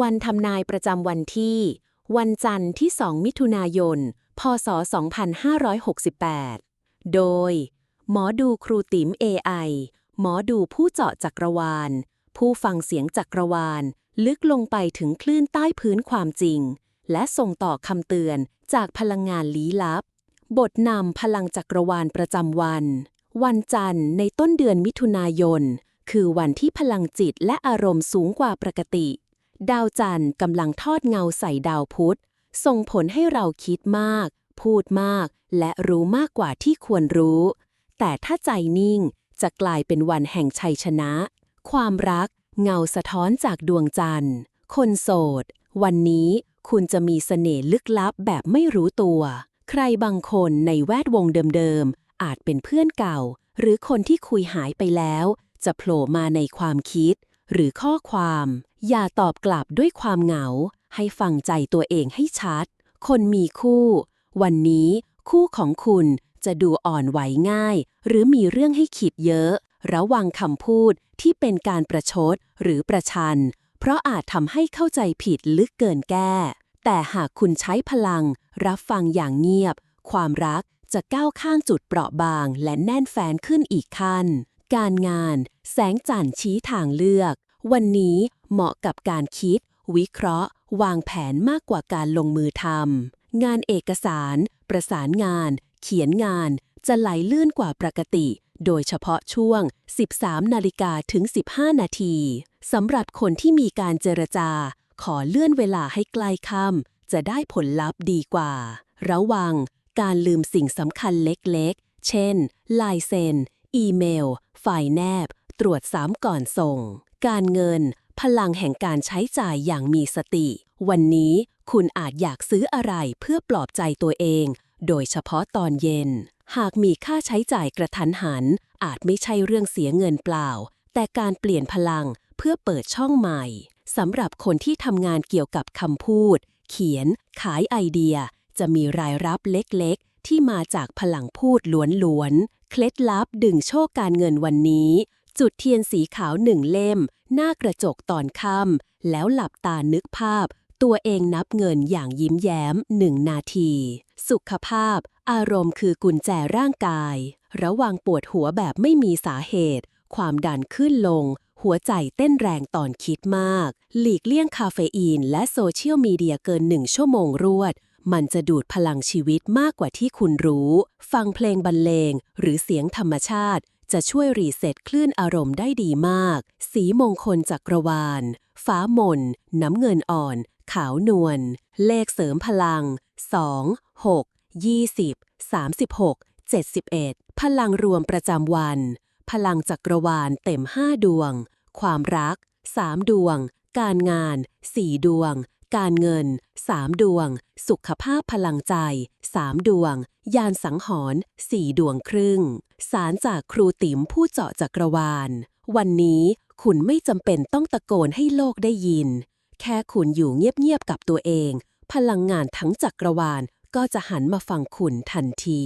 วันทำนายประจำวันที่ วันจันทร์ที่ 2 มิถุนายน พศ 2568 โดย หมอดูครูติ๋ม AI หมอดูผู้เจาะจักรวาล ผู้ฟังเสียงจักรวาล ลึกลงไปถึงคลื่นใต้พื้นความจริง และส่งต่อคำเตือนจากพลังงานลี้ลับ บทนำพลังจักรวาลประจำวัน วันจันทร์ในต้นเดือนมิถุนายน คือวันที่พลังจิตและอารมณ์สูงกว่าปกติ ดาวจันทร์กำลังทอดเงาใส่ดาวพุธ ส่งผลให้เราคิดมาก พูดมาก และรู้มากกว่าที่ควรรู้ แต่ถ้าใจนิ่งจะกลายเป็นวันแห่งชัยชนะ ความรัก เงาสะท้อนจากดวงจันทร์ คนโสด วันนี้คุณจะมีเสน่ห์ลึกลับแบบไม่รู้ตัว ใครบางคนในแวดวงเดิมๆ อาจเป็นเพื่อนเก่า หรือคนที่คุยหายไปแล้ว จะโผล่มาในความคิด หรือข้อความ อย่าตอบกลับด้วยความเหงา ให้ฟังใจตัวเองให้ชัด คนมีคู่ วันนี้คู่ของคุณจะดูอ่อนไหวง่าย หรือมีเรื่องให้คิดเยอะ ระวังคำพูดที่เป็นการประชดหรือประชัน เพราะอาจทำให้เข้าใจผิดลึกเกินแก้ แต่หากคุณใช้พลัง รับฟังอย่างเงียบ ความรักจะก้าวข้างจุดเปราะบาง และแน่นแฟนขึ้นอีกขั้น การงาน แสงจันทร์ชี้ทางเลือก วันนี้ เหมาะกับการคิด วิเคราะห์ วางแผนมากกว่าการลงมือทำงานเอกสาร ประสานงาน เขียนงาน จะไหลลื่นกว่าปกติ โดยเฉพาะช่วง 13 นาฬิกาถึง 15 นาทีสำหรับคนที่มีการเจรจา ขอเลื่อนเวลาให้ใกล้ค่ำจะได้ผลลัพธ์ดีกว่า ระวัง การลืมสิ่งสำคัญเล็กๆ เช่น ลายเซ็น อีเมล ไฟล์แนบ ตรวจซ้ำก่อนส่ง การเงิน พลังแห่งการใช้จ่ายอย่างมีสติ วันนี้คุณอาจอยากซื้ออะไรเพื่อปลอบใจตัวเอง โดยเฉพาะตอนเย็น หากมีค่าใช้จ่ายกระทันหัน อาจไม่ใช่เรื่องเสียเงินเปล่า แต่การเปลี่ยนพลังเพื่อเปิดช่องใหม่สำหรับคนที่ทำงานเกี่ยวกับคำพูด เขียน ขายไอเดีย จะมีรายรับเล็กๆ ที่มาจากพลังพูดล้วนๆ เคล็ดลับดึงโชคการเงินวันนี้ จุดเทียนสีขาวหนึ่งเล่ม หน้ากระจกตอนค่ำแล้วหลับตานึกภาพ ตัวเองนับเงินอย่างยิ้มแย้มหนึ่งนาที สุขภาพ อารมณ์คือกุญแจร่างกาย ระวังปวดหัวแบบไม่มีสาเหตุ ความดันขึ้นลง หัวใจเต้นแรงตอนคิดมาก หลีกเลี่ยงคาเฟอีน และโซเชียลมีเดียเกินหนึ่งชั่วโมงรวดมันจะดูดพลังชีวิตมากกว่าที่คุณรู้ ฟังเพลงบรรเลง หรือเสียงธรรมชาติ จะช่วยรีเซ็ตคลื่นอารมณ์ได้ดีมาก สีมงคลจักรวาล ฟ้ามน น้ำเงินอ่อน ขาวนวล เลขเสริมพลัง 2 6 20 36 71 พลังรวมประจำวัน พลังจักรวาลเต็ม 5 ดวง ความรัก 3 ดวง การงาน 4 ดวง การเงิน 3 ดวง สุขภาพพลังใจ 3 ดวง ยานสังหรณ์4ดวงครึ่ง สารจากครูติ๋มผู้เจาะจักรวาล วันนี้คุณไม่จำเป็นต้องตะโกนให้โลกได้ยิน แค่คุณอยู่เงียบๆกับตัวเอง พลังงานทั้งจักรวาลก็จะหันมาฟังคุณทันที